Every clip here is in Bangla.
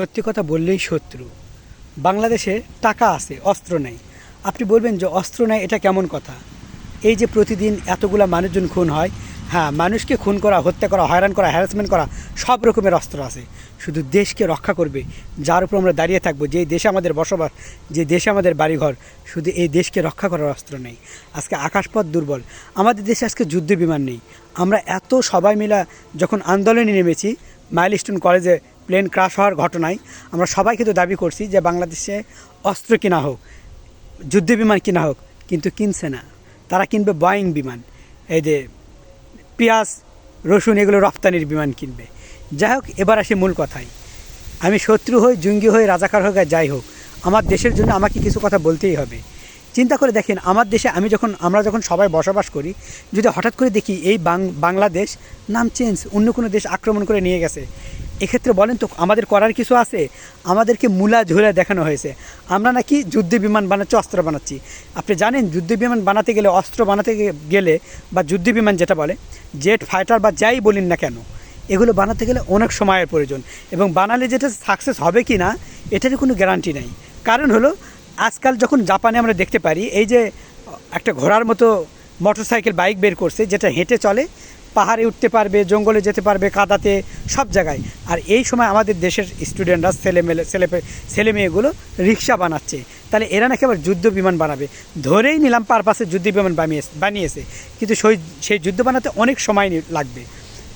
সত্যি কথা বললেই শত্রু। বাংলাদেশে টাকা আছে, অস্ত্র নেই। আপনি বলবেন যে অস্ত্র নেই, এটা কেমন কথা? এই যে প্রতিদিন এতগুলা মানুষজন খুন হয় হ্যাঁ মানুষকে খুন করা, হত্যা করা, হয়রান করা হ্যারাসমেন্ট করা, সব রকমের অস্ত্র আছে। শুধু দেশকে রক্ষা করবে, যার উপর আমরা দাঁড়িয়ে থাকব যে দেশে আমাদের বসবাস, যে দেশে আমাদের বাড়িঘর, শুধু এই দেশকে রক্ষা করার অস্ত্র নেই। আজকে আকাশপথ দুর্বল। আমাদের দেশে আজকে যুদ্ধ বিমান নেই। আমরা এত সবাই মিলা যখন আন্দোলনে নেমেছি মাইল মাইলস্টোন কলেজে প্লেন ক্রাশ হওয়ার ঘটনায় আমরা সবাই কিন্তু দাবি করছি যে বাংলাদেশে অস্ত্র কিনা হোক, যুদ্ধ বিমান কিনা হোক, কিন্তু কিনছে না। তারা কিনবে বয়িং বিমান, এই যে পেঁয়াজ, রসুন এগুলো রপ্তানির বিমান কিনবে। যাই হোক, এবার আসি মূল কথায়। আমি শত্রু হই, জঙ্গি হই, রাজাকার হোক আর যাই হোক, আমার দেশের জন্য আমাকে কিছু কথা বলতেই হবে। চিন্তা করে দেখেন, আমার দেশে আমি যখন, আমরা যখন সবাই বসবাস করি, যদি হঠাৎ করে দেখি এই বাংলাদেশ নাম চেঞ্জ অন্য কোনো দেশ আক্রমণ করে নিয়ে গেছে এক্ষেত্রে বলেন তো, আমাদের করার কিছু আছে? আমাদেরকে মূলা ঝোলা দেখানো হয়েছে। আমরা নাকি যুদ্ধ বিমান বানাচ্ছি, অস্ত্র বানাচ্ছি। আপনি জানেন, যুদ্ধ বিমান বানাতে গেলে, অস্ত্র বানাতে গেলে বা যুদ্ধ বিমান যেটা বলে, জেট ফাইটার বা যাই বলিন না কেন, এগুলো বানাতে গেলে অনেক সময়ের প্রয়োজন। এবং বানালে যেটা সাকসেস হবে কি না, এটারই কোনো গ্যারান্টি নাই। কারণ হলো, আজকাল যখন জাপানে আমরা দেখতে পারি, এই যে, একটা ঘোড়ার মতো মোটরসাইকেল, বাইক বের করছে, যেটা হেঁটে চলে পাহাড়ে উঠতে পারবে, জঙ্গলে যেতে পারবে, কাদাতে, সব জায়গায়। আর এই সময় আমাদের দেশের স্টুডেন্টরা ছেলে মেলে ছেলে ছেলে মেয়েগুলো রিক্সা বানাচ্ছে। তাহলে এরা নাকি আবার যুদ্ধ বিমান বানাবে। ধরেই নিলাম পারপাসে যুদ্ধ বিমান বানিয়েছে বানিয়েছে। কিন্তু সেই সেই যুদ্ধ বানাতে অনেক সময় লাগবে।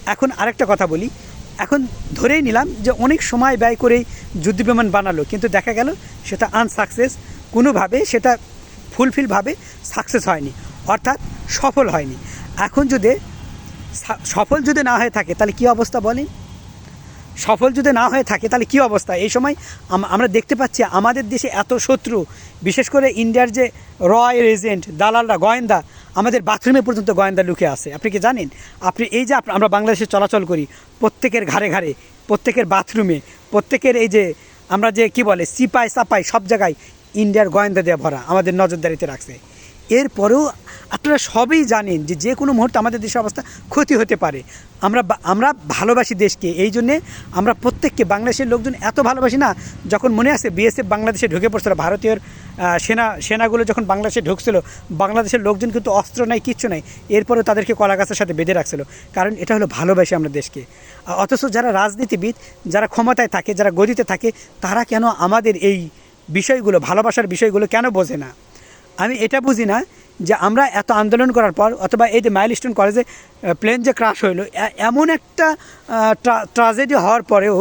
এখন আরেকটা কথা বলি। এখন ধরেই নিলাম যে অনেক সময় ব্যয় করেই যুদ্ধ বিমান বানালো। কিন্তু দেখা গেল সেটা আনসাকসেস কোনোভাবে সেটা ফুলফিলভাবে সাকসেস হয়নি। অর্থাৎ সফল হয়নি। এখন যদি সফল যদি না হয়ে থাকে, তাহলে কী অবস্থা বলেন? সফল যদি না হয়ে থাকে, তাহলে কী অবস্থা? এই সময় আম- আমরা দেখতে পাচ্ছি আমাদের দেশে এত শত্রু, বিশেষ করে ইন্ডিয়ার যে রয়্যাল এজেন্ট দালালরা, গোয়েন্দা, আমাদের বাথরুমে পর্যন্ত গোয়েন্দা লুকে আছে। আপনি কি জানেন? আপনি এই যে আমরা বাংলাদেশে চলাচল করি, প্রত্যেকের ঘাড়ে ঘাড়ে, প্রত্যেকের বাথরুমে, প্রত্যেকের এই যে আমরা যে কি বলে, সিপাই, সাপাই, সব জায়গায় ইন্ডিয়ার গোয়েন্দা দিয়ে ভরা, আমাদের নজরদারিতে রাখছে। এরপরেও আপনারা সবই জানেন যে যে কোনো মুহূর্তে আমাদের দেশের অবস্থা ক্ষতি হতে পারে। আমরা আমরা ভালোবাসি দেশকে, এই জন্যে আমরা প্রত্যেককে, বাংলাদেশের লোকজন এত ভালোবাসি না, যখন মনে আছে বিএসএফ বাংলাদেশে ঢুকে পড়ছিল, ভারতীয় সেনা, সেনাগুলো যখন বাংলাদেশে ঢুকছিল, বাংলাদেশের লোকজন কিন্তু অস্ত্র নাই, কিচ্ছু নাই, এরপরেও তাদেরকে কলা গাছের সাথে বেঁধে রাখছিল। কারণ এটা হলো ভালোবাসি আমরা দেশকে। অথচ যারা রাজনীতিবিদ, যারা ক্ষমতায় থাকে, যারা গদিতে থাকে, তারা কেন আমাদের এই বিষয়গুলো, ভালোবাসার বিষয়গুলো কেন বোঝে না? আমি এটা বুঝি না যে আমরা এত আন্দোলন করার পর অথবা এই যে মাইল মাইলস্টোন কলেজে প্লেন যে ক্রাশ হইল এমন একটা ট্রাজেডি হওয়ার পরেও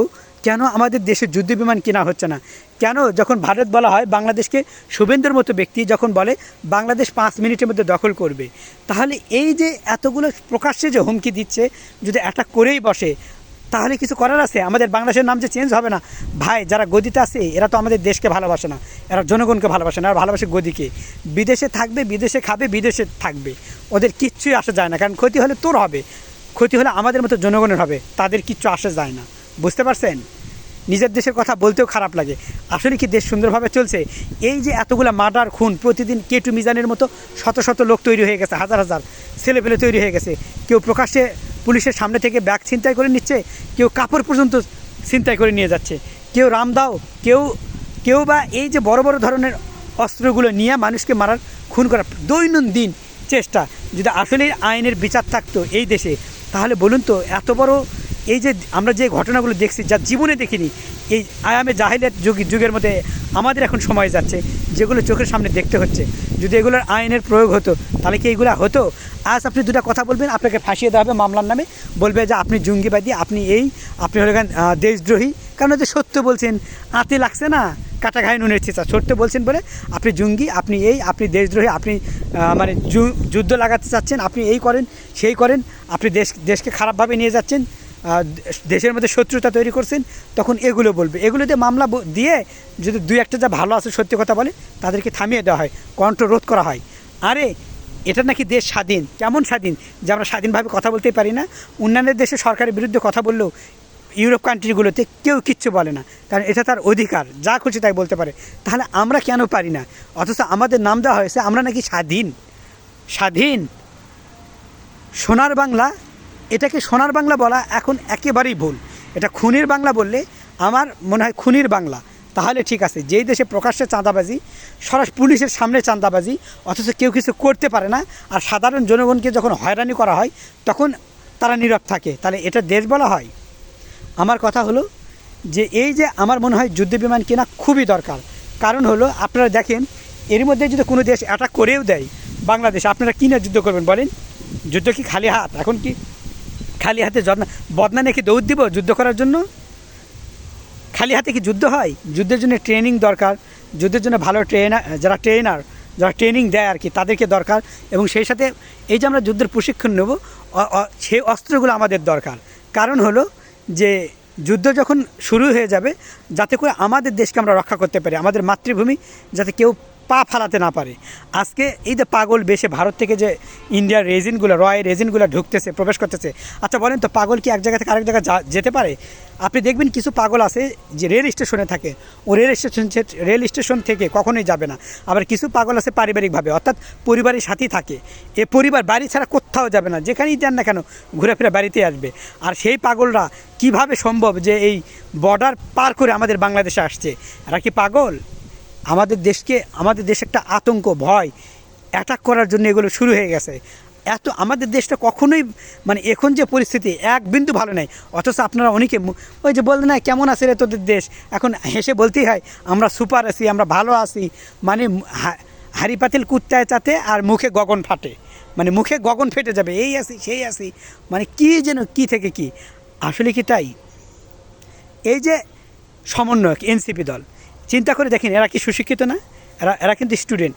কেন আমাদের দেশে যুদ্ধ বিমান কেনা হচ্ছে না? কেন যখন ভারত বলা হয় বাংলাদেশকে শুভেন্দুর মতো ব্যক্তি যখন বলে বাংলাদেশ পাঁচ মিনিটের মধ্যে দখল করবে, তাহলে এই যে এতগুলো প্রকাশ্যে যে হুমকি দিচ্ছে, যদি অ্যাটাক করেই বসে তাহলে কিছু করার আছে? আমাদের বাংলাদেশের নাম যে চেঞ্জ হবে না, ভাই, যারা গদিতে আছে, এরা তো আমাদের দেশকে ভালোবাসে না। এরা জনগণকে ভালোবাসে না, এরা ভালোবাসে গদিকে। বিদেশে থাকবে, বিদেশে খাবে, বিদেশে থাকবে। ওদের কিচ্ছুই আসা যায় না, কারণ ক্ষতি হলে তোর হবে। ক্ষতি হলে আমাদের মতো জনগণের হবে। তাদের কিচ্ছু আসা যায় না। বুঝতে পারছেন? নিজের দেশের কথা বলতেও খারাপ লাগে। আসলে কি দেশ সুন্দরভাবে চলছে? এই যে এতগুলা মার্ডার, খুন, প্রতিদিন কেটু মিজানের মতো শত শত লোক তৈরি হয়ে গেছে, হাজার হাজার ছেলেপেলে তৈরি হয়ে গেছে। কেউ প্রকাশ্যে পুলিশের সামনে থেকে ব্যাগ ছিনতাই করে নিচ্ছে, কেউ কাপড় পর্যন্ত ছিনতাই করে নিয়ে যাচ্ছে। কেউ রামদাও কেউ কেউ বা এই যে বড় বড় ধরনের অস্ত্রগুলো নিয়ে মানুষকে মারার খুন করার দৈনন্দিন চেষ্টা, যদি আসলেই আইনের বিচার থাকতো এই দেশে, তাহলে বলুন তো, এত বড় এই যে আমরা যে ঘটনাগুলো দেখছি যা জীবনে দেখিনি, এই আয়ামে জাহিলিয়াত যুগ, যুগের মধ্যে আমাদের এখন সময় যাচ্ছে, যেগুলো চোখের সামনে দেখতে হচ্ছে। যদি এগুলোর আইনের প্রয়োগ হতো, তাহলে কি এগুলো হতো? আজ আপনি দুটা কথা বলবেন, আপনাকে ফাঁসিয়ে দেওয়া হবে মামলার নামে। বলবে যে আপনি জঙ্গিবাদী, আপনি এই, আপনি হলে দেশদ্রোহী। কারণ যে সত্য বলছেন, আতে লাগছে না, কাটা ঘায়ে নুনের চিতা সত্য বলছেন বলে আপনি জঙ্গি, আপনি এই, আপনি দেশদ্রোহী, আপনি মানে যুদ্ধ লাগাতে চাচ্ছেন, আপনি এই করেন, সেই করেন। আপনি দেশ, দেশকে খারাপভাবে নিয়ে যাচ্ছেন। দেশের মধ্যে শত্রুতা তৈরি করছেন, তখন এগুলো বলবে। এগুলো দিয়ে মামলা দিয়ে যদি দুই একটা যা ভালো আছে সত্যি কথা বলে, তাদেরকে থামিয়ে দেওয়া হয় কণ্ঠ রোধ করা হয়। আরে, এটা নাকি দেশ স্বাধীন? কেমন স্বাধীন? যে আমরা স্বাধীনভাবে কথা বলতেই পারি না। অন্যান্য দেশে সরকারের বিরুদ্ধে কথা বললেও ইউরোপ কান্ট্রিগুলোতে কেউ কিচ্ছু বলে না। কারণ এটা তার অধিকার, যা খুশি তাই বলতে পারে। তাহলে আমরা কেন পারি না? অথচ আমাদের নাম দেওয়া হয়েছে, আমরা নাকি স্বাধীন। স্বাধীন। সোনার বাংলা এটাকে সোনার বাংলা বলা এখন একেবারেই ভুল। এটা খুনের বাংলা বললে আমার মনে হয় খুনির বাংলা। তাহলে ঠিক আছে, যেই দেশে প্রকাশ্যে চাঁদাবাজি সরাসরি পুলিশের সামনে চাঁদাবাজি, অথচ কেউ কিছু করতে পারে না, আর সাধারণ জনগণকে যখন হয়রানি করা হয়, তখন তারা নীরব থাকে। তাহলে এটা দেশ বলা হয়? আমার কথা হলো যে, এই যে আমার মনে হয় যুদ্ধ বিমান কেনা খুবই দরকার। কারণ হলো, আপনারা দেখেন, এর মধ্যে যদি কোনো দেশ অ্যাটাক করেও দেয়, বাংলাদেশ, আপনারা কিনে যুদ্ধ করবেন বলেন? যুদ্ধ কি খালি হাত? এখন কি খালি হাতে বদনা নাকি দৌড় দিব যুদ্ধ করার জন্য? খালি হাতে কি যুদ্ধ হয়? যুদ্ধের জন্য ট্রেনিং দরকার, যুদ্ধের জন্য ভালো ট্রেনার যারা ট্রেনার যারা ট্রেনিং দেয় আর কি, তাদেরকে দরকার এবং সেই সাথে এই যে আমরা যুদ্ধের প্রশিক্ষণ নেব সেই অস্ত্রগুলো আমাদের দরকার। কারণ হলো যে যুদ্ধ যখন শুরু হয়ে যাবে, যাতে করে আমাদের দেশকে আমরা রক্ষা করতে পারি, আমাদের মাতৃভূমি, যাতে কেউ পা ফালাতে না পারে। আজকে এই যে পাগল বেশে ভারত থেকে যে ইন্ডিয়ার রেজিনগুলো রয় রেজিনগুলো ঢুকতেছে, প্রবেশ করতেছে আচ্ছা বলেন তো পাগল কি এক জায়গা থেকে আরেক জায়গায় যেতে পারে? আপনি দেখবেন কিছু পাগল আছে যে রেল স্টেশনে থাকে। ও রেল স্টেশন রেল স্টেশন থেকে কখনোই যাবে না। আবার কিছু পাগল আছে পারিবারিকভাবে, অর্থাৎ পরিবারের সাথেই থাকে। এ পরিবার বাড়ি ছাড়া কোথাও যাবে না, যেখানেই যান না কেন ঘুরে ফিরে বাড়িতে আসবে। আর সেই পাগলরা কীভাবে সম্ভব যে এই বর্ডার পার করে আমাদের বাংলাদেশে আসছে? এরা কি পাগল? আমাদের দেশকে, আমাদের দেশে একটা আতঙ্ক, ভয় অ্যাটাক করার জন্য এগুলো শুরু হয়ে গেছে। এত, আমাদের দেশটা কখনোই মানে এখন যে পরিস্থিতি, এক বিন্দু ভালো নেই। অথচ আপনারা অনেকে ওই যে বললেন না, কেমন আছে রে তোদের দেশ? এখন হেসে বলতেই হয়, আমরা সুপার আছি, আমরা ভালো আছি। মানে হা- হাড়ি পাতিল কুত্তায় চাতে আর মুখে গগন ফাটে। মানে মুখে গগন ফেটে যাবে, এই আছি, সেই আছি। মানে কি যেন, কি থেকে কি? আসলে কি তাই? এই যে সমন্বয়ক, এনসিপি দল চিন্তা করে দেখেন, এরা কি সুশিক্ষিত না? এরা এরা কিন্তু স্টুডেন্ট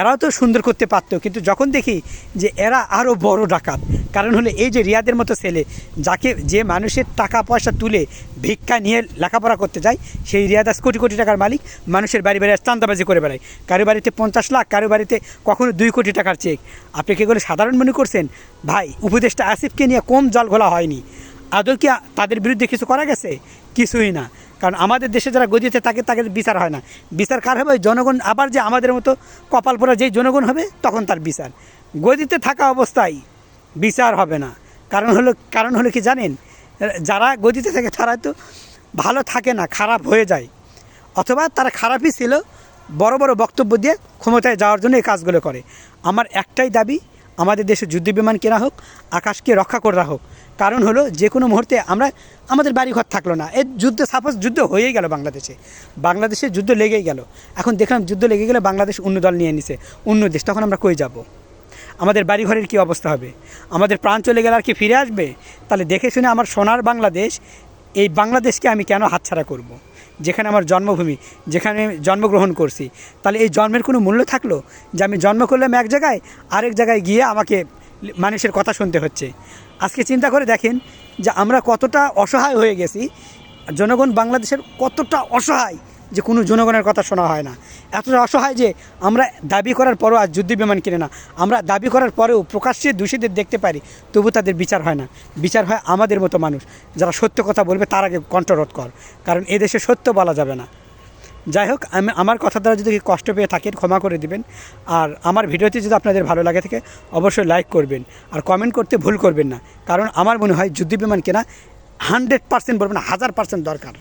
এরাও তো সুন্দর করতে পারতো, কিন্তু যখন দেখি যে এরা আরও বড় ডাকাত, কারণ হলো এই যে রিয়াদের মতো ছেলে, যাকে যে মানুষের টাকা পয়সা তুলে ভিক্ষা নিয়ে লেখাপড়া করতে যায়, সেই রিয়াদ আজ কোটি কোটি টাকার মালিক, মানুষের বাড়ি বাড়ি চান্দাবাজি করে বেড়ায়। কারও বাড়িতে পঞ্চাশ লাখ, কারও বাড়িতে কখনো দুই কোটি টাকার চেক। আপনি কি করে সাধারণ মনে করছেন? ভাই, উপদেষ্টা আসিফকে নিয়ে কম জল ঘোলা হয়নি। আদৌ কি তাদের বিরুদ্ধে কিছু করা গেছে? কিছুই না। কারণ আমাদের দেশে যারা গদিতে থাকে তাদের বিচার হয় না। বিচার কার হবে? জনগণ আবার যে আমাদের মতো কপাল পরা যেই জনগণ হবে, তখন তার বিচার। গদিতে থাকা অবস্থায় বিচার হবে না। কারণ হলো কারণ হলো কি জানেন? যারা গদিতে থাকে, তারা তো ভালো থাকে না, খারাপ হয়ে যায়। অথবা তারা খারাপই ছিল, বড় বড় বক্তব্য দিয়ে ক্ষমতায় যাওয়ার জন্য এই কাজগুলো করে। আমার একটাই দাবি আমাদের দেশে যুদ্ধ বিমান কেনা হোক, আকাশকে রক্ষা করা হোক। কারণ হলো, যে কোনো মুহূর্তে আমরা, আমাদের বাড়িঘর থাকল না। এর যুদ্ধ সাপোজ যুদ্ধ হয়েই গেল বাংলাদেশে। বাংলাদেশে যুদ্ধ লেগেই গেল। এখন দেখলাম যুদ্ধ লেগে গেলে বাংলাদেশ অন্য দল নিয়ে নিছে। অন্য দেশ, তখন আমরা কই যাব? আমাদের বাড়িঘরের কি অবস্থা হবে? আমাদের প্রাণ চলে গেলে আর কি ফিরে আসবে? তাহলে দেখে শুনে আমার সোনার বাংলাদেশ, এই বাংলাদেশকে আমি কেন হাতছাড়া করব। যেখানে আমার জন্মভূমি, যেখানে আমি জন্মগ্রহণ করছি, তাহলে এই জন্মের কোনো মূল্য থাকল? যে আমি জন্ম করলাম এক জায়গায়, আরেক জায়গায় গিয়ে আমাকে মানুষের কথা শুনতে হচ্ছে। আজকে চিন্তা করে দেখেন যে আমরা কতটা অসহায় হয়ে গেছি, জনগণ বাংলাদেশের কতটা অসহায়। যে কোনো জনগণের কথা শোনা হয় না। এতটা অসহায় যে আমরা দাবি করার পরও আর যুদ্ধ বিমান কিনে না। আমরা দাবি করার পরেও প্রকাশ্যে দোষীদের দেখতে পারি, তবু তাদের বিচার হয় না। বিচার হয় আমাদের মতো মানুষ। যারা সত্য কথা বলবে তার আগে কণ্ঠরোধ কর। কারণ এদেশে সত্য বলা যাবে না। যাই হোক, আমি, আমার কথা দ্বারা যদি কষ্ট পেয়ে থাকেন, ক্ষমা করে দিবেন। আর আমার ভিডিওটি যদি আপনাদের ভালো লাগে থাকে, অবশ্যই লাইক করবেন। আর কমেন্ট করতে ভুল করবেন না। কারণ আমার মনে হয় যুদ্ধ বিমান কেনা হান্ড্রেড পার্সেন্ট বলবেন হাজার পার্সেন্ট দরকার।